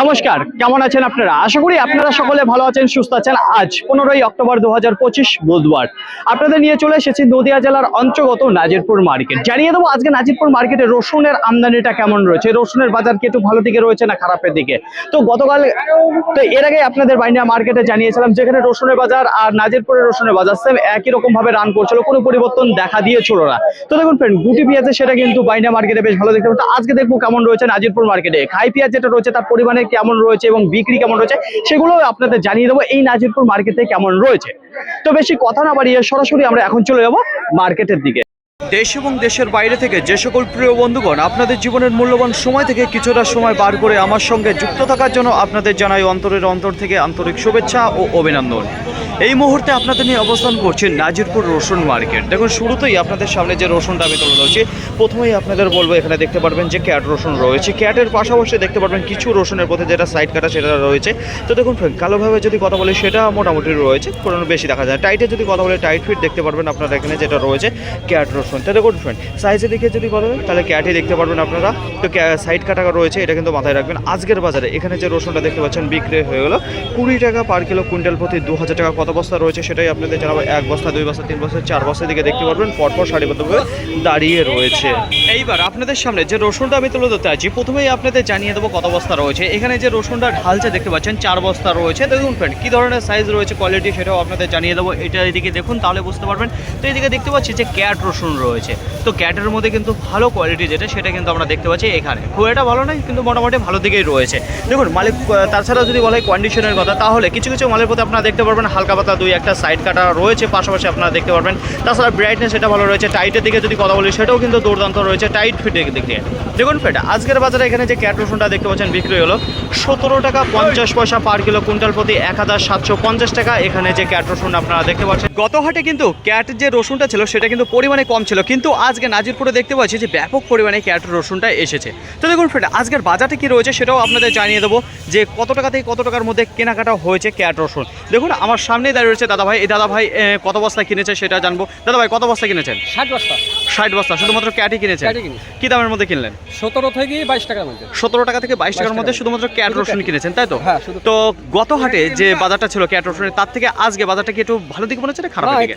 নমস্কার, কেমন আছেন আপনারা? আশা করি আপনারা সকলে ভালো আছেন, সুস্থ আছেন। আজ পনেরোই অক্টোবর দু হাজার পঁচিশ বুধবার। আপনাদের নিয়ে চলে এসেছি নদিয়া জেলার অন্তর্গত নাজিরপুর মার্কেট। জানিয়ে দেবো, আজকে নাজিরপুর মার্কেটে রসুনের আমদানিটা কেমন রয়েছে? রসুনের বাজার কি একটু ভালো দিকে রয়েছে না খারাপের দিকে? তো গতকাল, তো এর আগে আপনাদের বাইন্ডিয়া মার্কেটে জানিয়েছিলাম, যেখানে রসুনের বাজার আর নাজিরপুরের রসুনের বাজার সেম একই রকম ভাবে রান করছিল, কোনো পরিবর্তন দেখা দিয়েছিল না। তো দেখুন ফ্রেন্ড গুটি পেঁয়াজে সেটা কিন্তু বাইন্ডিয়া মার্কেটে বেশ ভালো দেখতে আজকে দেখব কেমন রয়েছে নাজিরপুর মার্কেটে। খাই পেঁয়াজ যেটা রয়েছে, তার পরিমাণে কেমন রয়েছে এবং বিক্রি কেমন রয়েছে সেগুলো আপনাদের জানিয়ে দেবো। এই নাজিরপুর মার্কেটে কেমন রয়েছে? তো বেশি কথা না বাড়িয়ে সরাসরি আমরা এখন চলে যাব মার্কেটের দিকে। দেশ এবং দেশের বাইরে থেকে যে সকল প্রিয় বন্ধুগণ, আপনাদের জীবনের মূল্যবান সময় থেকে কিছুটা সময় বার করে আমার সঙ্গে যুক্ত থাকার জন্য আপনাদের জানাই অন্তরের অন্তর থেকে আন্তরিক শুভেচ্ছা ও অভিনন্দন। এই মুহূর্তে আপনাদের নিয়ে অবস্থান করছি নাজিরপুর রসুন মার্কেট। দেখুন, শুরুতেই আপনাদের সামনে যে রসুনটা আমি তুলে ধরছি, প্রথমেই আপনাদের বলব, এখানে দেখতে পারবেন যে ক্যাট রসুন রয়েছে। ক্যাটের পাশাপাশি দেখতে পারবেন কিছু রসুনের পথে যেটা সাইড কাটা, সেটা রয়েছে। তো দেখুন কালোভাবে যদি কথা বলি, সেটা মোটামুটি রয়েছে, কোনো বেশি দেখা যায় টাইটে যদি কথা বলি টাইট ফিট দেখতে পারবেন আপনারা এখানে যেটা রয়েছে, ক্যাট রসুন। তো দেখুন, ফ্রেন্ড সাইজে দেখে যদি কথা বলেন, তাহলে ক্যাটই দেখতে পারবেন আপনারা। তো সাইড কাটা রয়েছে, এটা কিন্তু মাথায় রাখবেন। আজকের বাজারে এখানে যে রসুনটা দেখতে পাচ্ছেন, বিক্রি হয়ে গেলো কুড়ি টাকা পার কিলো, কুইন্টাল প্রতি দু হাজার টাকা। কত বস্তা রয়েছে সেটাই আপনাদের জানাব। এক বস্তা, দুই বস্তা, তিন বস্তা, চার বস্তা দিকে দেখতে পারবেন। পরপর সারিবদ্ধভাবে দাঁড়িয়ে রয়েছে। এইবার আপনাদের সামনে যে রসুনটা আমি তুলে ধরতে আছি, প্রথমেই আপনাদের জানিয়ে দেবো কত বস্তা রয়েছে। এখানে যে রসুনটা ঢালছে দেখতে পাচ্ছেন, চার বস্তা রয়েছে। দেখুন ফ্রেন্ড কী ধরনের সাইজ রয়েছে কোয়ালিটি সেটাও আপনাদের জানিয়ে দেবো। এটা এদিকে দেখুন, তাহলে বুঝতে পারবেন। তো এদিকে দেখতে পাচ্ছি যে ক্যাট রসুন রয়েছে। তো ক্যাটের মধ্যে কিন্তু ভালো কোয়ালিটি যেটা, সেটা কিন্তু আমরা দেখতে পাচ্ছি এখানে। খুব একটা ভালো নয়, কিন্তু মোটামুটি ভালো দিকেই রয়েছে। দেখুন, মালিক তাছাড়া যদি বলা হয় কন্ডিশনের কথা, তাহলে কিছু কিছু মালের প্রতি আপনারা দেখতে পারবেন, হালকা পাতা দুই একটা সাইড কাটা রয়েছে, পাশাপাশি আপনারা দেখতে পারবেন। তাছাড়া ব্রাইটনেস সেটা ভালো রয়েছে টাইটের দিকে যদি কথা বলি, সেটাও কিন্তু দুর্দান্ত রয়েছে। টাইট ফিটের দিক দিয়ে। দেখুন ফেট আজকের বাজারে এখানে যে ক্যাট রসুনটা দেখতে পাচ্ছেন বিক্রি হলো সতেরো টাকা পঞ্চাশ পয়সা পার কিলো কুইন্টাল প্রতি এক হাজার সাতশো পঞ্চাশ টাকা এখানে যে ক্যাট রসুন আপনারা দেখতে পাচ্ছেন। গত হাটে কিন্তু ক্যাট যে রসুনটা ছিল সেটা কিন্তু পরিমাণে কম ছিল কিন্তু আজকে নাজিরপুরে দেখতে পাচ্ছি যে ব্যাপক পরিমাণে ক্যাট রসুনটা এসেছে। তো দেখুন ফ্রেন্ড আজকের বাজারটা কি রয়েছে সেটাও আপনাদের জানিয়ে দেবো যে কত টাকা থেকে কত টাকার মধ্যে কেনাকাটা হয়েছে ক্যাট রসুন। দেখুন আমার সামনেই দাঁড়িয়ে রয়েছে দাদা ভাই এই দাদা ভাই কত বস্তা কিনেছে সেটা জানব। দাদা ভাই কত বস্তা কিনেছেন? ষাট বস্তা। ষাট বস্তা শুধুমাত্র ক্যাটই কিনেছেন? কি দামের মধ্যে কিনলেন? সতেরো থেকে বাইশ টাকার মধ্যে। সতেরো টাকা থেকে বাইশ টাকার মধ্যে শুধুমাত্র ক্যাট রসুন কিনেছেন তাই তো? হ্যাঁ, তো গত হাটে যে বাজারটা ছিল ক্যাট রসুনের তার থেকে আজকে বাজারটা কি একটু ভালো দিকে মনে হচ্ছে না খারাপ দিকে?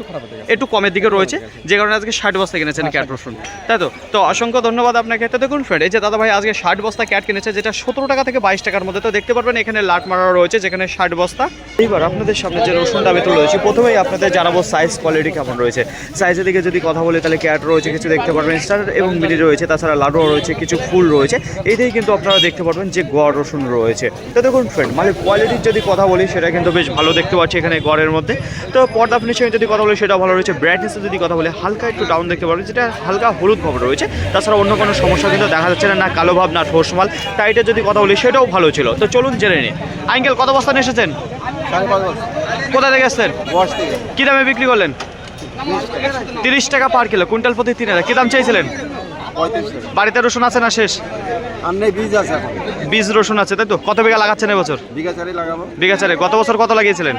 একটু কমের দিকে রয়েছে। যে কারণে আজকে ষাট বস্তা কিনেছেন হ্যাঁ, ক্যাট 60 রসুন। তাই তো? তো অসংখ্য ধন্যবাদ আপনাকে। তো দেখুন ফ্রেন্ড এই যে দাদা ভাই আজকে ষাট বস্তা ক্যাট কিনেছে যেটা সতেরো টাকা থেকে বাইশ টাকার মধ্যে। তো দেখতে পারবেন এখানে লাট মারা রয়েছে যেখানে ষাট বস্তা। এইবার আপনাদের সামনে যে রসুনটা আমি তুলে ধরেছি প্রথমেই আপনাদের জানাব সাইজ কোয়ালিটি কেমন রয়েছে। সাইজের দিকে যদি কথা বলি তাহলে ক্যাট রয়েছে কিছু দেখতে পারবেন। স্টার এবং মিলি রয়েছে তাছাড়া লাডুও রয়েছে কিছু ফুল রয়েছে। এইটাই কিন্তু আপনারা দেখতে পারবেন যে গড় রসুন রয়েছে। তো দেখুন ফ্রেন্ড মানে কোয়ালিটির যদি কথা বলি সেটা কিন্তু বেশ ভালো দেখতে পাচ্ছি এখানে গড়ের মধ্যে। তো পর্দা ফিনিশিংয়ে যদি কথা বলি সেটা ভালো রয়েছে। ব্রাইটনেসে যদি কথা বলি হালকা একটু ডাউন দেখতে পারবেন যেটা হালকা হলুদ খবর রয়েছে। তাছাড়া অন্য কোনো সমস্যা কিন্তু দেখা যাচ্ছে না না কালো ভাব না ঠোস মাল। টাইটের যদি কথা বলি সেটাও ভালো ছিল। তো চলুন জেনে নিই। আঙ্কেল কত বস্তা নিয়ে এসেছেন? কোথা থেকে এসছেন কী দামে বিক্রি করলেন? তিরিশ টাকা পার কিলো কুইন্টাল প্রতি তিন হাজার। কী দাম চাইছিলেন? বাড়িতে রসুন আছে না শেষ? আর নেই বীজ আছে এখন। বীজ রসুন আছে তাই তো? কত বিঘা লাগাচ্ছেন এবছর? বিঘা চারে লাগাবো। বিঘা চারে। গত বছর কত লাগিয়েছিলেন?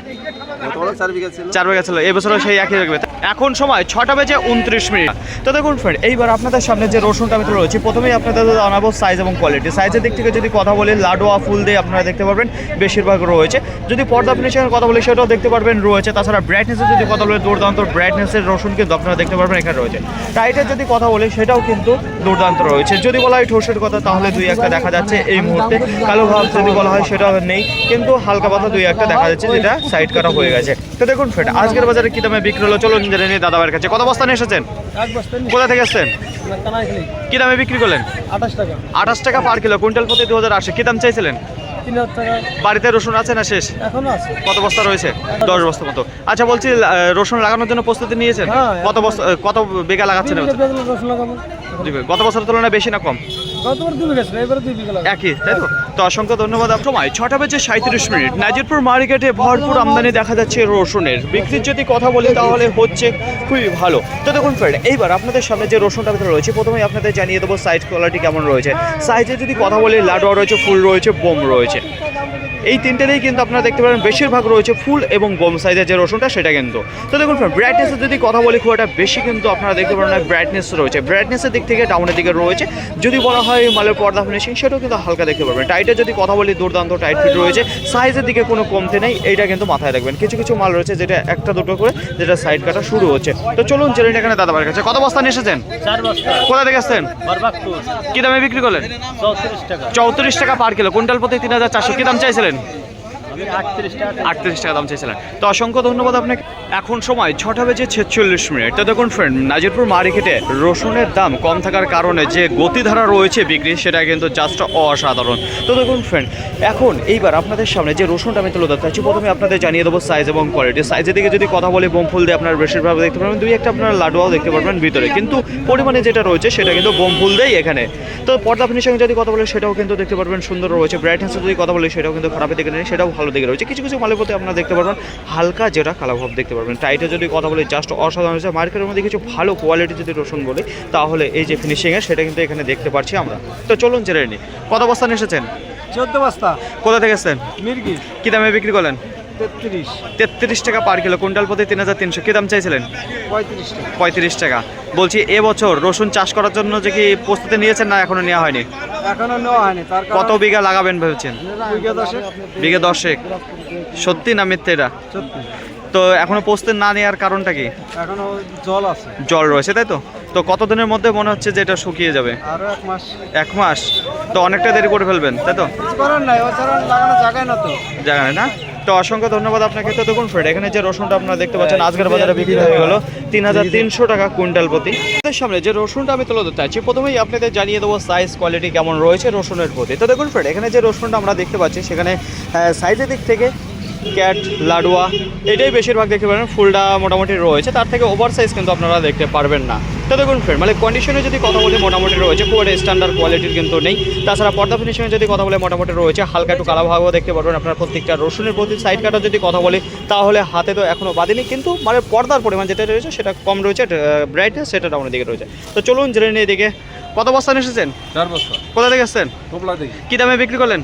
চার বিঘা ছিল। এবছরও সেই একই রাখবে এখন সময় ছটা বেজে উনত্রিশ মিনিট। তো দেখুন ফ্রেন্ড এইবার আপনাদের সামনে যে রসুনটা আমি রয়েছি প্রথমেই আপনাদের জানাব সাইজ এবং কোয়ালিটি সাইজের দিক থেকে যদি কথা বলি, লাডোয়া ফুল দিয়ে আপনারা দেখতে পারবেন, বেশিরভাগ রয়েছে। যদি পর্দা ফিনিশিংয়ের কথা বলি, সেটাও দেখতে পারবেন, রয়েছে। তাছাড়া ব্রাইটনেসের যদি কথা বলি, দুর্দান্ত ব্রাইটনেসের রসুন কিন্তু আপনারা দেখতে পারবেন, এখানে রয়েছে। টাইটের যদি কথা বলি, সেটাও কিন্তু দুর্দান্ত রয়েছে। যদি বলা হয় ঠোসের কথা, তাহলে দুই একটা দেখা যাচ্ছে এই মুহূর্তে। কালো ভাব যদি বলা হয় সেটা নেই। কিন্তু হালকা পাতা দুই একটা দেখা যাচ্ছে, যেটা সাইড কাটা হয়ে গেছে। তো দেখুন ফ্রেন্ড আজকের বাজারে কি দামে বিক্রি হলো? চলুন জেনে নিই দাদাবার কাছে। কত বস্তা নিয়ে এসেছেন? কোথা থেকে এসেছেন কি দামে বিক্রি করলেন? আঠাশ টাকা। আঠাশ টাকা পার কিলো কুইন্টাল প্রতি দু হাজার আশি কি দাম চাইছিলেন? বাড়িতে রসুন আছে না শেষ? কত বস্তা রয়েছে? দশ বস্তা। মতো। আচ্ছা বলছি রসুন লাগানোর জন্য প্রস্তুতি নিয়েছেন? হ্যাঁ। কত বস্তা কত বিঘা লাগাচ্ছেন। গত বছরের তুলনায় বেশি না কম? একই, তাই তো? অসংখ্য ধন্যবাদ ছটা মিনিট। মার্কেটে ভরপুর আমদানি দেখা যাচ্ছে বিক্রির যদি কথা বলি, তাহলে হচ্ছে খুবই ভালো। তো দেখুন ফ্রেন্ড আপনাদের সামনে যে রয়েছে, প্রথমেই আপনাদের জানিয়ে দেবো সাইজ কোয়ালিটি কেমন রয়েছে। সাইজে যদি কথা বলি লাডোয়া রয়েছে, ফুল রয়েছে, বোম রয়েছে। এই তিনটেরই কিন্তু আপনারা দেখতে পারেন বেশিরভাগ রয়েছে ফুল এবং বোম সাইজের যে রসুনটা সেটা কিন্তু। তো দেখুন ব্রাইটনেসের যদি কথা বলি খুব একটা বেশি কিন্তু আপনারা দেখতে পারেন না ব্রাইটনেস রয়েছে। ব্রাইটনেসের দিক থেকে ডাউনের দিকে রয়েছে। যদি বলা হয় মালের পর্দা ফিনিশিং সেটাও কিন্তু হালকা দেখতে পারবেন। টাইটের যদি কথা বলি দুর্দান্ত টাইট ফিট রয়েছে। সাইজের দিকে কোনো কমতে নেই এইটা কিন্তু মাথায় রাখবেন। কিছু কিছু মাল রয়েছে যেটা একটা দুটো করে যেটা সাইড কাটা শুরু হচ্ছে। তো চলুন জেনে এখানে দাদাবার কাছে। কত বস্তা নিয়ে এসেছেন? কোথা থেকে আসছেন কি দামে বিক্রি করলেন? চৌত্রিশ টাকা। চৌত্রিশ টাকা পার কিলো কুইন্টাল প্রতি তিন হাজার চারশো। কি দাম চাইছিলেন? আমি আটত্রিশ টাকা দাম চেয়েছিলেন। তো অসংখ্য ধন্যবাদ আপনাকে। এখন সময় ছটা বেজে ছেচল্লিশ মিনিট। তো দেখুন ফ্রেন্ড নাজিরপুর মার্কেটে রসুনের দাম কম থাকার কারণে যে গতিধারা রয়েছে বিক্রি, সেটা কিন্তু জাস্ট অসাধারণ। তো দেখুন ফ্রেন্ড এখন এইবার আপনাদের সামনে যে রসুনটা আমি তুলে ধরতে চাচ্ছি প্রথমে আপনাদের জানিয়ে দেবো সাইজ এবং কোয়ালিটি সাইজের দিকে যদি কথা বলি, বোম ফুল দিয়ে আপনার বেশিরভাগ দেখতে পারবেন, দুই একটা আপনার লাডুয়াও দেখতে পারবেন ভিতরে। কিন্তু পরিমাণে যেটা রয়েছে, সেটা কিন্তু বোম ফুল দেয় এখানে। তো পর্দা ফিনিশিং যদি কথা বলি, সেটাও কিন্তু দেখতে পারবেন সুন্দর রয়েছে। ব্রাইটনেসের যদি কথা বলি, সেটাও কিন্তু খারাপের দিকে নেই, সেটাও ভালো দিকে রয়েছে। কিছু কিছু মালের প্রতি আপনারা দেখতে পারবেন হালকা যেটা কালো ভাব দেখতে পারবেন। টাইটে যদি কথা বলি জাস্ট অসাধারণ হয়েছে। মার্কেটের মধ্যে কিছু ভালো কোয়ালিটি যদি রসুন বলি তাহলে এই যে ফিনিশিংয়ে সেটা কিন্তু এখানে দেখতে পাচ্ছি আমরা। তো চলুন জেনে নিই কত বস্তা এসেছেন? চোদ্দ বস্তা। কোথা থেকে এসেছেন? মির্গি। কী দামে বিক্রি করলেন? তেত্রিশ। তেত্রিশ টাকা পার কিলো কুইন্টাল প্রতি তিন হাজার তিনশো। কী দাম চাইছিলেন? পঁয়ত্রিশ টাকা। পঁয়ত্রিশ টাকা। বলছি এবছর রসুন চাষ করার জন্য যে কি প্রস্তুতি নিয়েছেন না এখনও নেওয়া হয়নি? এখনও নেওয়া হয়নি তার কত বিঘা লাগাবেন ভেবেছেন? বিঘা দশে বিঘে দশেক। সত্যি না মিথ্যে এটা? সত্যি। তো এখনও প্রস্তুতি না নেওয়ার কারণটা কি? এখনও জল আছে। জল রয়েছে তাই তো? তো কতদিনের মধ্যে মনে হচ্ছে যে এটা শুকিয়ে যাবে? আরও এক মাস। এক মাস? তো অনেকটা দেরি করে ফেলবেন তাই তো? করার নাই লাগানো জায়গায় না তো। জায়গায় না? তো অসংখ্য ধন্যবাদ আপনাকে। তো দেখুন ফ্রেন্ড এখানে যে রসুনটা আপনারা দেখতে পাচ্ছেন আজকের বাজারে বিক্রি হয়ে গেল তিন হাজার তিনশো টাকা কুইন্টাল প্রতি। আপনাদের সামনে যে রসুনটা আমি তুলে ধরতে চাইছি প্রথমেই আপনাদের জানিয়ে দেবো সাইজ কোয়ালিটি কেমন রয়েছে রসুনের প্রতি। তো দেখুন ফ্রেন্ড এখানে যে রসুনটা আমরা দেখতে পাচ্ছি সেখানে সাইজের দিক থেকে ক্যাট লাডুয়া এটাই বেশিরভাগ দেখতে পারেন ফুলটা মোটামুটি রয়েছে। তার থেকে ওভার সাইজ কিন্তু আপনারা দেখতে পারবেন না। তো দেখুন ফ্রেন্ড মানে কন্ডিশনে যদি কথা বলি মোটামুটি রয়েছে খুব একটা স্ট্যান্ডার্ড কোয়ালিটির কিন্তু নেই। তাছাড়া পর্দা ফিনিশিংয়ে যদি কথা বলে মোটামুটি রয়েছে হালকা একটু কালা ভাগও দেখতে পারবেন। আপনার প্রত্যেকটা রসুনের প্রতি সাইড কাটা যদি কথা বলি তাহলে হাতে তো এখনও বাঁধেনি কিন্তু মানে পর্দার পরিমাণ যেটা রয়েছে সেটা কম রয়েছে ব্রাইটনেস সেটা ডাউনের দিকে রয়েছে। তো চলুন জেনে নিয়ে এদিকে। কত বস্তা এসেছেন? চার বস্তা। কোথা থেকে এসেছেন কী দামে বিক্রি করলেন?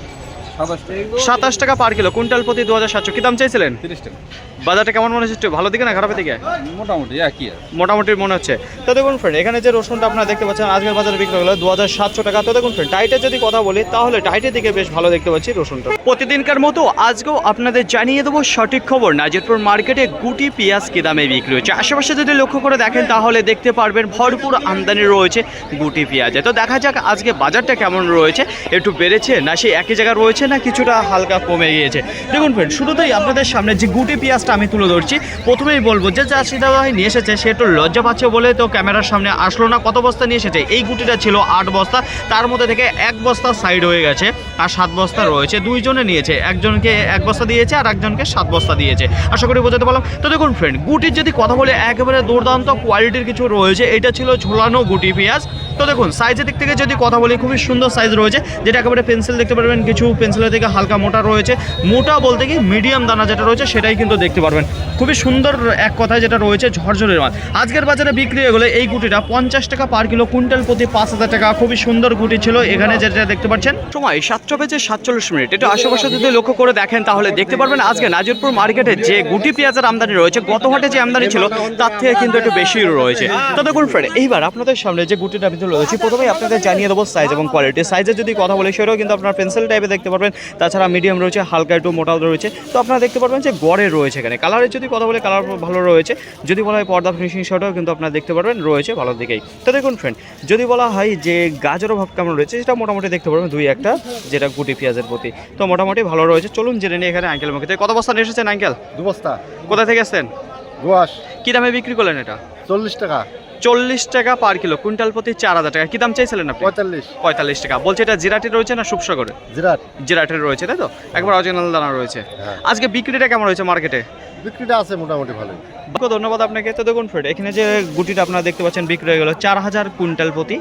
সাতাশ টাকা পার কিলো কুইন্টাল প্রতি দু হাজার সাতশো কি দাম চাইছিলেন তিরিশ টাকা বাজারটা কেমন মনে হচ্ছে? ভালো দিকে না খারাপের দিকে? মোটামুটি একই মোটামুটি মনে হচ্ছে। তো দেখুন ফ্রেন্ড এখানে যে রসুনটা আপনারা দেখতে পাচ্ছেন আজকের বাজারে বিক্রি হলো দু হাজার সাতশো টাকা। তো দেখুন ফ্রেন্ড টাইটের যদি কথা বলি তাহলে টাইটের দিকে বেশ ভালো দেখতে পাচ্ছি রসুনটা। প্রতিদিনকার মতো আজকেও আপনাদের জানিয়ে দেবো সঠিক খবর। নাজিরপুর মার্কেটে গুটি পেঁয়াজ কি দামে বিক্রি হচ্ছে? আশেপাশে যদি লক্ষ্য করে দেখেন তাহলে দেখতে পারবেন ভরপুর আমদানি রয়েছে গুটি পেঁয়াজে। তো দেখা যাক আজকে বাজারটা কেমন রয়েছে। একটু বেড়েছে না সেই একই জায়গায় রয়েছে না কিছুটা হালকা কমে গিয়েছে। দেখুন ফ্রেন্ড শুরুতেই আপনাদের সামনে যে গুটি পেঁয়াজটা আমি তুলে ধরছি। প্রথমেই বলব যে চাষিদা ভাই নিয়ে এসেছে, সে একটু লজ্জা পাচ্ছে বলে তো ক্যামেরার সামনে আসলো না। কত বস্তা নিয়ে এসেছে? এই গুটিটা ছিল আট বস্তা। তার মধ্যে থেকে এক বস্তা সাইড হয়ে গেছে আর সাত বস্তা রয়েছে। দুইজনে নিয়েছে। একজনকে এক বস্তা দিয়েছে আর একজনকে সাত বস্তা দিয়েছে। আশা করি বোঝাতে পারলাম? তো দেখুন ফ্রেন্ড গুটির যদি কথা বলে একেবারে দুর্দান্ত কোয়ালিটির কিছু রয়েছে, এটা ছিল ঝোলানো গুটি পেঁয়াজ। তো দেখুন সাইজের দিক থেকে যদি কথা বলি, খুবই সুন্দর সাইজ রয়েছে, যেটা একেবারে পেন্সিল দেখতে পারবেন, কিছু পেন্সিলের থেকে হালকা মোটা রয়েছে। মোটা বলতে কি মিডিয়াম দানা যেটা রয়েছে, সেটাই কিন্তু দেখতে পারবেন। খুবই সুন্দর এক কথায় যেটা রয়েছে ঝরঝরের মাল। আজকের বাজারে বিক্রি হয়ে গেলে এই গুটিটা পঞ্চাশ টাকা পার কিলো কুইন্টাল প্রতি পাঁচ হাজার টাকা। খুবই সুন্দর গুটি ছিল, এখানে যেটা দেখতে পাচ্ছেন। সময় সাতটা বেজে সাতচল্লিশ মিনিট। এটা আশেপাশে যদি লক্ষ্য করে দেখেন, তাহলে দেখতে পারবেন আজকে নাজিরপুর মার্কেটে যে গুটি পেঁয়াজের আমদানি রয়েছে গত হাটে যে আমদানি ছিল, তার থেকে কিন্তু একটু বেশি রয়েছে। তো দেখুন ফ্রেন্ড এইবার আপনাদের সামনে যে গুটিটা তুলে ধরেছি প্রথমেই আপনাদের জানিয়ে দেবো সাইজ এবং কোয়ালিটি সাইজের যদি কথা বলি সেটাও কিন্তু আপনার পেন্সিল টাইপে দেখতে পারবেন। তাছাড়া মিডিয়াম রয়েছে হালকা একটু মোটাও রয়েছে। তো আপনারা দেখতে পারবেন যে গড়ে রয়েছে এখানে। কালারের যদি কথা বলে কালার ভালো রয়েছে। যদি বলা হয় পর্দা ফিনিশিং শটও কিন্তু আপনারা দেখতে পারবেন রয়েছে ভালো দিকেই। তো দেখুন ফ্রেন্ড যদি বলা হয় যে গাজরও ভাব কেমন রয়েছে সেটা মোটামুটি দেখতে পারবেন দুই একটা যেটা গুটি পেঁয়াজের প্রতি। তো মোটামুটি ভালো রয়েছে। চলুন জেনে নিয়ে এখানে আঙ্কেল মুখে। কত বস্তা নিয়ে এসেছেন আঙ্কেল দু বস্তা। কোথা থেকে এসেছেন? গোয়াশ কী দামে বিক্রি করলেন এটা? চল্লিশ টাকা। চল্লিশ টাকা পার কিলো কুইন্টাল প্রতি চার হাজার টাকা। কি দাম চাইছিলেন না পঁয়তাল্লিশ। পঁয়তাল্লিশ টাকা। বলছে এটা জিরাটি রয়েছে না সুপসাগরে জিরাট। জিরাটের রয়েছে তাই তো? একবার অরিজিনাল দানা রয়েছে। হ্যাঁ। আজকে বিক্রিটা কেমন রয়েছে মার্কেটে বিক্রিটা আছে মোটামুটি ভালো ধন্যবাদ আপনাকে। তো দেখুন ফ্রেড এখানে যে গুটিটা আপনারা দেখতে পাচ্ছেন বিক্রি হয়ে গেল চার হাজার কুইন্টাল প্রতি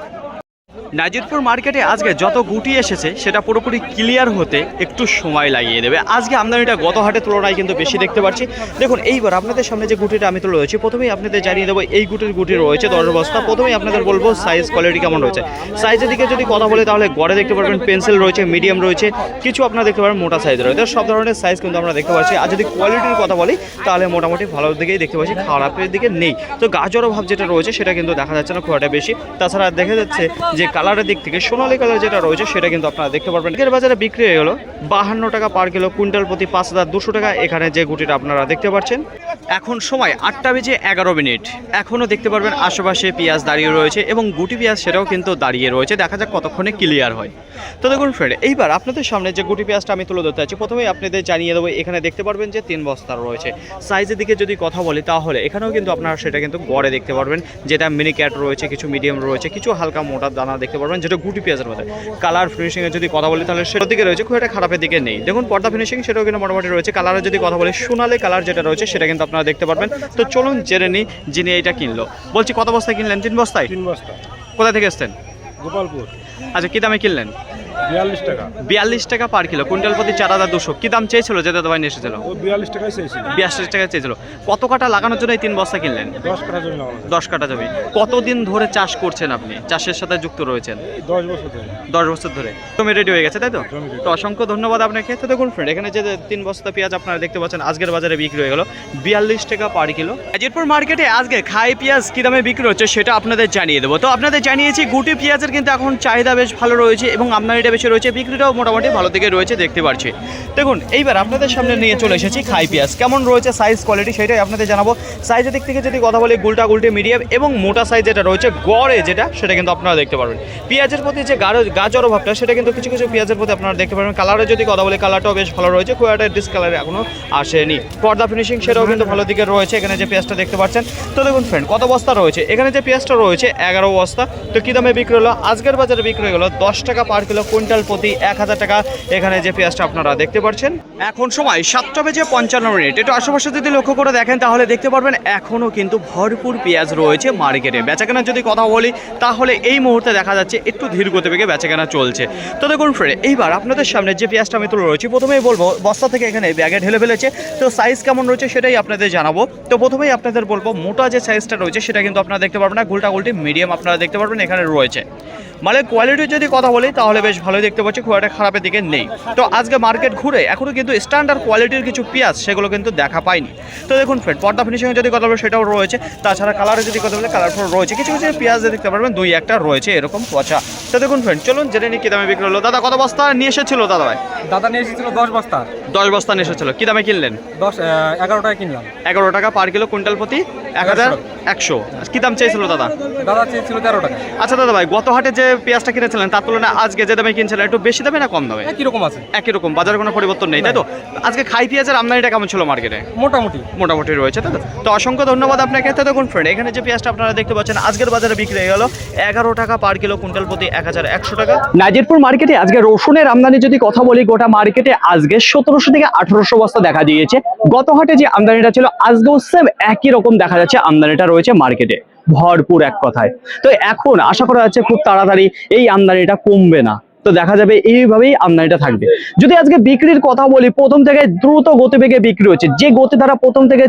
নাজিরপুর মার্কেটে আজকে যত গুটি এসেছে, সেটা পুরোপুরি ক্লিয়ার হতে একটু সময় লাগিয়ে দেবে। আজকে আমদানিটা গত হাটের তুলনায় কিন্তু বেশি দেখতে পাচ্ছি। দেখুন, এইবার আপনাদের সামনে যে গুটিটা আমি তুলে রয়েছি প্রথমেই আপনাদের জানিয়ে দেবো, এই গুটির গুটি রয়েছে দশ বস্তা। প্রথমেই আপনাদের বলব সাইজ কোয়ালিটি কেমন রয়েছে? সাইজের দিকে যদি কথা বলি, তাহলে গড়ে দেখতে পারবেন পেন্সিল রয়েছে মিডিয়াম রয়েছে, কিছু আপনারা দেখতে পারবেন, মোটা সাইজ রয়েছে। সব ধরনের সাইজ কিন্তু আমরা দেখতে পাচ্ছি। আর যদি কোয়ালিটির কথা বলি, তাহলে মোটামুটি ভালো দিকেই দেখতে পাচ্ছি, খারাপের দিকে নেই। তো গাজর অভাব যেটা রয়েছে, সেটা কিন্তু দেখা যাচ্ছে না খুব বেশি। তাছাড়া দেখা যাচ্ছে যে কালারের দিক থেকে সোনালি কালার যেটা রয়েছে, সেটা কিন্তু আপনারা দেখতে পারবেন। এর বাজারে বিক্রি হয়ে গেলো বাহান্ন টাকা পার কিলো, কুইন্টাল প্রতি পাঁচ হাজার দুশো টাকা। এখানে যে গুটিটা আপনারা দেখতে পাচ্ছেন এখন সময় আটটা বেজে এগারো মিনিট। এখনও দেখতে পারবেন আশেপাশে পেঁয়াজ দাঁড়িয়ে রয়েছে এবং গুটি পেঁয়াজ সেটাও কিন্তু দাঁড়িয়ে রয়েছে। দেখা যাক কতক্ষণে ক্লিয়ার হয়। তো দেখুন ফ্রেন্ড এইবার আপনাদের সামনে যে গুটি পেঁয়াজটা আমি তুলে ধরতে চাচ্ছি প্রথমেই আপনাদের জানিয়ে দেবো, এখানে দেখতে পারবেন যে তিন বস্তা রয়েছে। সাইজের দিকে যদি কথা বলি তাহলে এখানেও কিন্তু আপনারা সেটা কিন্তু গড়ে দেখতে পারবেন। যেটা মিনি ক্যাট রয়েছে, কিছু মিডিয়াম রয়েছে, কিছু হালকা মোটা দানা দেখতে পারবেন, যেটা গুটি পেঁয়াজের মধ্যে। কালার ফিনিশিংয়ের যদি কথা বলি তাহলে সেটার দিকে রয়েছে, খুব একটা খারাপের দিকে নেই। দেখুন পর্দা ফিনিশিং সেটাও কিন্তু মোটামুটি রয়েছে। কালারের যদি কথা বলি, সোনালি কালার যেটা রয়েছে সেটা কিন্তু আপনারা দেখতে পারবেন। তো চলুন জেনে নিই যিনি এইটা কিনলো। বলছি কত বস্তায় কিনলেন? তিন বস্তায়? তিন বস্তা কোথায় থেকে এসছেন? গোপালপুর। আচ্ছা কী দামে কিনলেন? বিয়াল্লিশ টাকা। বিয়াল্লিশ টাকা পার কিলো। কুইন্টাল প্রতি চার হাজার দুশো। কী দাম চেয়েছিল যে দাদা ভাই নিয়ে এসেছিল? বিয়াল্লিশ টাকাই চেয়েছিল। বিয়াল্লিশ টাকা চেয়েছিল। কত কাটা লাগানোর জন্য এই তিন বস্তা কিনলেন? দশ কাঠা জমি দশ কাটা জমি। কতদিন ধরে চাষ করছেন আপনি? চাষের সাথে যুক্ত রয়েছেন? দশ বছর ধরে। দশ বছর ধরে। জমি রেডি হয়ে গেছে তাই তো? তো অসংখ্য ধন্যবাদ আপনাকে। তো দেখুন ফ্রেন্ড এখানে যে তিন বস্তা পেঁয়াজ আপনারা দেখতে পাচ্ছেন আজকের বাজারে বিক্রি হয়ে গেল। বিয়াল্লিশ টাকা পার কিলো। আজিরপুর মার্কেটে আজকে খাই পেঁয়াজ কী দামে বিক্রি হচ্ছে সেটা আপনাদের জানিয়ে দেবো। তো আপনাদের জানিয়েছি গুটি পেঁয়াজের কিন্তু এখন চাহিদা বেশ ভালো রয়েছে এবং আমদানিটা বেশি রয়েছে, বিক্রিটাও মোটামুটি ভালো দিকে রয়েছে, দেখতে পাচ্ছি দেখুন, এইবার আপনাদের সামনে নিয়ে চলে এসেছি খাই পেঁয়াজ। কেমন রয়েছে সাইজ কোয়ালিটি সেটাই আপনাদের জানাব। সাইজের দিক থেকে যদি কথা বলি গুলটা গুলটে মিডিয়াম এবং মোটা সাইজ যেটা রয়েছে, গড়ে যেটা, সেটা কিন্তু আপনারা দেখতে পারবেন। পেঁয়াজের প্রতি যে গাজর অভাবটা সেটা কিন্তু কিছু কিছু পেঁয়াজের প্রতি আপনারা দেখতে পারবেন। কালারের যদি কথা বলি কালারটাও বেশ ভালো রয়েছে, খুব একটা ডিসকালারে এখনও আসেনি। পর্দা ফিনিশিং সেটাও কিন্তু ভালো দিকে রয়েছে, এখানে যে পেঁয়াজটা দেখতে পাচ্ছেন। তো দেখুন ফ্রেন্ড কত বস্তা রয়েছে? এখানে যে পেঁয়াজটা রয়েছে, এগারো বস্তা। তো কী দামে বিক্রি হলো? আজকের বাজারে বিক্রি গেলো দশ টাকা পার কিলো কুইন্টাল প্রতি এক হাজার টাকা। এখানে যে পেঁয়াজটা আপনারা দেখতে পাচ্ছেন, এখন সময় সাতটা বেজে পঞ্চান্ন মিনিট। একটু আশেপাশে যদি লক্ষ্য করে দেখেন, তাহলে দেখতে পারবেন এখনও কিন্তু ভরপুর পেঁয়াজ রয়েছে মার্কেটে। বেচাকেনার যদি কথা বলি, তাহলে এই মুহূর্তে দেখা যাচ্ছে একটু ধীর গতিবেগে বেচাকেনা চলছে। তো দেখুন ফ্রেন্ড এইবার আপনাদের সামনে যে পেঁয়াজটা আমি তুলে রয়েছি প্রথমেই বলব, বস্তা থেকে এখানে ব্যাগে ঢেলে ফেলেছে। তো সাইজ কেমন রয়েছে সেটাই আপনাদের জানাব। তো প্রথমেই আপনাদের বলব, মোটা যে সাইজটা রয়েছে, সেটা কিন্তু আপনারা দেখতে পারবেন না। গুলটা গুলটি মিডিয়াম আপনারা দেখতে পারবেন, এখানে রয়েছে। মানে কোয়ালিটির যদি কথা বলি তাহলে বেশ ভালোই দেখতে পাচ্ছি খুব একটা খারাপের দিকে নেই। তো আজকে মার্কেট ঘুরে এখনও কিন্তু স্ট্যান্ডার্ড কোয়ালিটির কিছু পেঁয়াজ সেগুলো কিন্তু দেখা পাইনি। তো দেখুন ফ্রেন্ড পর্দা ফিনিশিংয়ে যদি কথা বলি সেটাও রয়েছে। তাছাড়া কালারে যদি কথা বলি কালারফুল রয়েছে। কিছু কিছু পেঁয়াজ দেখতে পারবেন দুই একটা রয়েছে এরকম পচা। তো দেখুন ফ্রেন্ড চলুন জেনে নিই কী দামে বিক্রি হলো। দাদা কত বস্তা নিয়ে এসেছিল দাদা ভাই? দাদা নিয়ে এসেছিল দশ বস্তা। দশ বস্তা নিয়ে এসেছিল। কী দামে কিনলেন? দশ এগারো টাকা কিনলাম। এগারো টাকা পার কিলো কুইন্টাল প্রতি এক হাজার একশো। কী দাম চেয়েছিল দাদা? দাদা চেয়েছিল তেরো টাকা। আচ্ছা দাদা ভাই গত হাটে যে পেঁয়াজটা কিনেছিলেন তার তুলনায় আজকে যে দামে কিনছিলেন একটু বেশি দামে না কম দামে? একই রকম আছে। একই রকম বাজারে কোনো পরিবর্তন নেই তাই তো? আজকে খাই পেঁয়াজের আমদানিটা কেমন ছিল মার্কেটে? মোটামুটি। মোটামুটি রয়েছে তাই তো? তো অসংখ্য ধন্যবাদ আপনাকে। তো দেখুন ফ্রেন্ড এখানে যে পেঁয়াজটা আপনারা দেখতে পাচ্ছেন আজকের বাজারে বিক্রি হয়ে গেল এগারো টাকা পার কিলো কুইন্টাল প্রতি এক হাজার একশো টাকা। নাজিরপুর মার্কেটে আজকে রসুনের আমদানি যদি কথা বলি গোটা মার্কেটে আজকে সতেরোশো থেকে আঠারোশো বস্তা দেখা দিয়েছে। গত হাটে যে আমদানিটা ছিল আজকেও সেম একই রকম দেখা যাচ্ছে আমদানিটা রয়েছে মার্কেটে। ভরপুর এক কথায়। তো এখন আশা করা যাচ্ছে খুব তাড়াতাড়ি এই আমদানিটা কমবে না। তো দেখা যাবে এইভাবেই আমদানিটা থাকবে। যদি আজকে বিক্রির কথা বলি, প্রথম থেকে দ্রুত গতিবেগে বিক্রি হচ্ছে। যে গতি ধারা প্রথম থেকে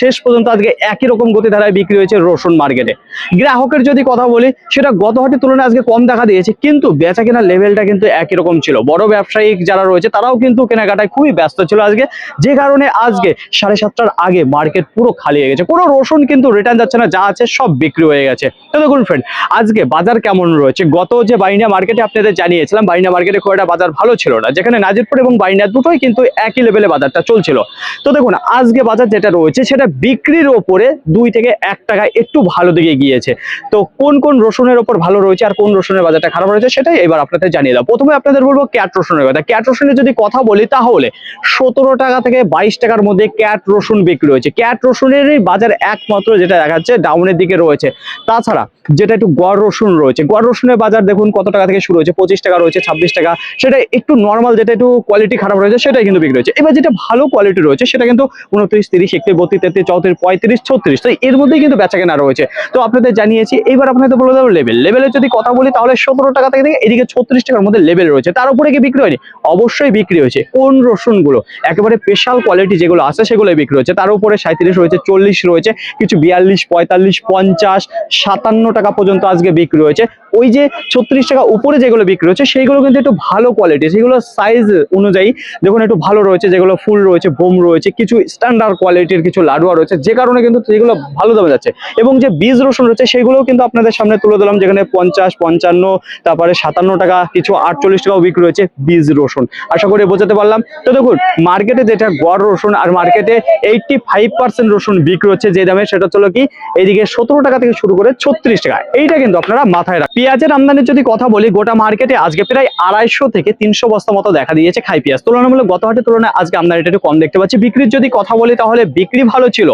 শেষ পর্যন্ত আজকে একই রকম গতি ধারায় বিক্রি হয়েছে রসুন মার্কেটে গ্রাহকের যদি কথা বলি, সেটা গত হাটের তুলনায় আজকে কম দেখা দিয়েছে, কিন্তু বেচা কেনার লেভেলটা কিন্তু একই রকম ছিল। বড় ব্যবসায়িক যারা রয়েছে, তারাও কিন্তু কেনাকাটায় খুবই ব্যস্ত ছিল আজকে। যে কারণে আজকে সাড়ে সাতটার আগে মার্কেট পুরো খালি হয়ে গেছে। কোনো রসুন কিন্তু রিটার্ন যাচ্ছে না, যা আছে সব বিক্রি হয়ে গেছে। তো দেখুন ফ্রেন্ড আজকে বাজার কেমন রয়েছে? গত যে বাইনা মার্কেটে আপনাদের জানিয়েছিলাম বাইনা মার্কেটে খুব একটা বাজার ভালো ছিল না, যেখানে নাজিরপুর এবং বাইনা দুটোই কিন্তু একই লেভেলে বাজারটা চলছিল। তো দেখুন, আজকে বাজার যেটা রয়েছে সেটা বিক্রির ওপরে দুই থেকে এক টাকা একটু ভালো দিকে গিয়েছে। তো কোন কোন রসুনের ওপর ভালো রয়েছে আর কোন রসুনের বাজারটা খারাপ রয়েছে সেটাই এবার আপনাদের জানিয়ে দাও প্রথমে আপনাদের বলব ক্যাট রসুনের কথা। ক্যাট রসুনের যদি কথা বলি তাহলে সতেরো টাকা থেকে বাইশ টাকার মধ্যে ক্যাট রসুন বিক্রি হয়েছে। ক্যাট রসুনেরই বাজার একমাত্র যেটা দেখা যাচ্ছে ডাউনের দিকে রয়েছে। তাছাড়া যেটা একটু গড় রসুন রয়েছে, গড় রসুনের বাজার দেখুন কত টাকা থেকে শুরু হয়েছে? পঁচিশ টাকা রয়েছে ছাব্বিশ টাকা। সেটা একটু নর্মাল যেটা একটু কোয়ালিটি খারাপ রয়েছে, সেটাই কিন্তু বিক্রি হচ্ছে। এবার যেটা ভালো কোয়ালিটি রয়েছে, সেটা কিন্তু উনত্রিশ, তিরিশ, একত্রিশ বত্রিশ তেত্রিশ, চৌত্রিশ, পঁয়ত্রিশ, ছত্রিশ। তো এর মধ্যেই কিন্তু বেচা কেনা রয়েছে। তো আপনাদের জানিয়েছি, এবার আপনাদের বলে দেবো লেভেল লেভেলের যদি কথা বলি, তাহলে সতেরো টাকা থেকে এদিকে ছত্রিশ টাকার মধ্যে লেভেল রয়েছে। তার উপরে কি বিক্রি হয়নি? অবশ্যই বিক্রি হয়েছে। কোন রসুনগুলো? একেবারে স্পেশাল কোয়ালিটি যেগুলো আছে, সেগুলোই বিক্রি হচ্ছে। তার উপরে সাঁত্রিশ রয়েছে, চল্লিশ রয়েছে, কিছু বিয়াল্লিশ, পঁয়তাল্লিশ, পঞ্চাশ, সাতান্ন টাকা পর্যন্ত আজকে বিক্রি হয়েছে। ওই যে ছত্রিশ টাকা উপরে যেগুলো বিক্রি হচ্ছে সেইগুলো কিন্তু একটু ভালো কোয়ালিটি সেগুলো সাইজ অনুযায়ী দেখুন একটু ভালো রয়েছে, যেগুলো ফুল রয়েছে, বোম রয়েছে, কিছু স্ট্যান্ডার্ড কোয়ালিটির কিছু লাডুয়া রয়েছে, যে কারণে কিন্তু সেগুলো ভালো দামে যাচ্ছে। এবং যে বীজ রসুন রয়েছে, সেগুলোও কিন্তু আপনাদের সামনে তুলে দিলাম যেখানে পঞ্চাশ, পঞ্চান্ন, তারপরে সাতান্ন টাকা, কিছু আটচল্লিশ টাকাও বিক্রি হয়েছে বীজ রসুন। আশা করি বোঝাতে পারলাম। তো দেখুন মার্কেটে যেটা গড় রসুন, আর মার্কেটে এইটটি ফাইভ পার্সেন্ট রসুন বিক্রি হচ্ছে যে দামে, সেটা হলো কি, এইদিকে সতেরো টাকা থেকে শুরু করে ছত্রিশ টাকা। এইটা কিন্তু আপনারা মাথায় রাখ পেঁয়াজের আমদানির যদি কথা বলি, গোটা মার্কেটে আজকে প্রায় আড়াইশো থেকে তিনশো বস্তা মতো দেখা দিয়েছে খাই পেঁয়াজ। তুলনামূলক গত হাটের তুলনায় আজকে আমদানিটা একটু কম দেখতে পাচ্ছি। বিক্রির যদি কথা বলি তাহলে বিক্রি ভালো ছিল,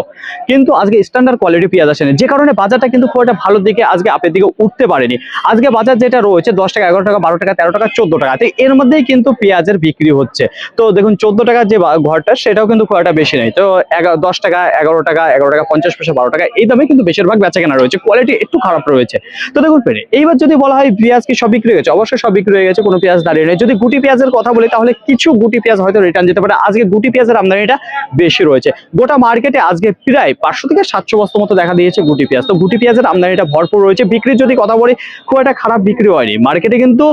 কিন্তু আজকে স্ট্যান্ডার্ড কোয়ালিটি পেঁয়াজ আসেনি। যে কারণে বাজারটা কিন্তু খুব একটা ভালো দিকে আজকে আপের দিকে উঠতে পারেনি। আজকে বাজার যেটা রয়েছে দশ টাকা, এগারো টাকা, বারো টাকা, তেরো টাকা, চোদ্দ টাকা, তো এর মধ্যেই কিন্তু পেঁয়াজের বিক্রি হচ্ছে। তো দেখুন, চোদ্দ টাকার যে ঘরটা, সেটাও কিন্তু খুব একটা বেশি নেই। তো দশ টাকা, এগারো টাকা এগারো টাকা, পঞ্চাশ পয়সা, বারো টাকা, এই দামে কিন্তু বেশিরভাগ বেচা কেনা রয়েছে। কোয়ালিটি একটু খারাপ রয়েছে। তো দেখুন, এইবার যদি বলা হয় পেঁয়াজ কি সব বিক্রি হয়েছে? অবশ্যই সব বিক্রি হয়ে গেছে, কোনো পেঁয়াজ দাঁড়িয়ে নেই। যদি গুটি পেঁয়াজের কথা বলি, তাহলে কিছু গুটি পেঁয়াজ হয়তো রিটার্ন যেতে পারে। আজকে গুটি পেঁয়াজের আমদানিটা বেশি রয়েছে। গোটা মার্কেটে আজকে প্রায় পাঁচশো থেকে সাতশো বস্তা মতো দেখা দিয়েছে গুটি পেঁয়াজ। তো গুটি পেঁয়াজের আমদানিটা ভরপুর রয়েছে। বিক্রির যদি কথা বলি, খুব একটা খারাপ বিক্রি হয়নি। মার্কেটে কিন্তু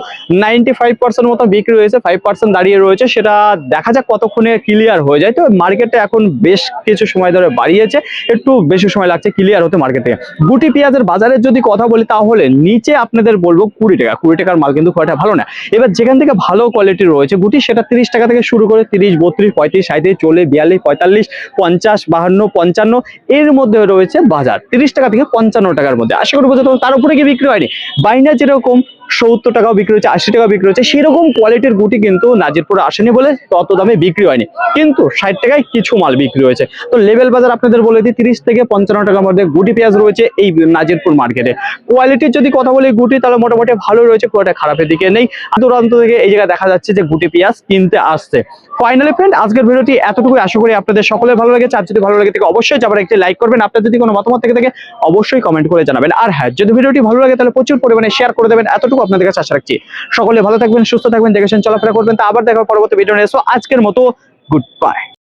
নাইনটি ফাইভ পার্সেন্ট মতো বিক্রি হয়েছে ফাইভ পার্সেন্ট দাঁড়িয়ে রয়েছে। সেটা দেখা যাক কতক্ষণে ক্লিয়ার হয়ে যায়। তো মার্কেটে এখন বেশ কিছু সময় ধরে বাড়িয়েছে। একটু বেশি সময় লাগছে ক্লিয়ার হতে মার্কেট থেকে গুটি পেঁয়াজের বাজারের যদি কথা বলি, তাহলে নিচে আপনাদের বলব কুড়ি টাকা। কুড়ি টাকার মাল কিন্তু খুব একটা ভালো না। এবার যেখান থেকে ভালো কোয়ালিটি রয়েছে, গুটি সেটা তিরিশ টাকা থেকে শুরু করে তিরিশ, বত্রিশ, পঁয়ত্রিশ সাঁত্রিশ চল্লিশ বিয়াল্লিশ, পঁয়তাল্লিশ, পঞ্চাশ, বাহান্ন, পঞ্চান্ন, এর মধ্যে রয়েছে বাজার। তিরিশ টাকা থেকে পঞ্চান্ন টাকার মধ্যে। আশা করি পারব। তার উপরে কি বিক্রি হয়নি? বাইনা যেরকম সত্তর টাকাও বিক্রি হচ্ছে, আশি টাকা বিক্রি হচ্ছে, সেরকম কোয়ালিটির গুটি কিন্তু নাজিরপুরে আসেনি বলে তত দামে বিক্রি হয়নি। কিন্তু ষাট টাকায় কিছু মাল বিক্রি হয়েছে। তো লেভেল বাজার আপনাদের বলে দিই, তিরিশ থেকে পঞ্চান্ন টাকার মধ্যে গুটি পেঁয়াজ রয়েছে এই নাজিরপুর মার্কেটে কোয়ালিটির যদি কথা বলি গুটি, তাহলে মোটামুটি ভালো রয়েছে একটা খারাপের দিকে নেই। দূরান্ত থেকে এই জায়গায় দেখা যাচ্ছে যে গুটি পেঁয়াজ কিনতে আসছে। ফাইনালি ফ্রেন্ড আজকের ভিডিওটি এতটুকুই। আশা করি আপনাদের সকলের ভালো লেগেছে। আর যদি ভালো লেগে থাকে, অবশ্যই যাবার একটি লাইক করবেন। আপনার যদি কোনো মতামত থেকে থাকে, অবশ্যই কমেন্ট করে জানাবেন। আর হ্যাঁ যদি ভিডিওটি ভালো লাগে, তাহলে প্রচুর পরিমাণে শেয়ার করে দেবেন। এতটুকু আপনাদের কাছে আশা রাখছি। সকলে ভালো থাকবেন, সুস্থ থাকবেন দেখেছেন চলাফেরা করবেন। তা আবার দেখা পরবর্তী ভিডিও নিয়ে। আজকের মতো গুড বাই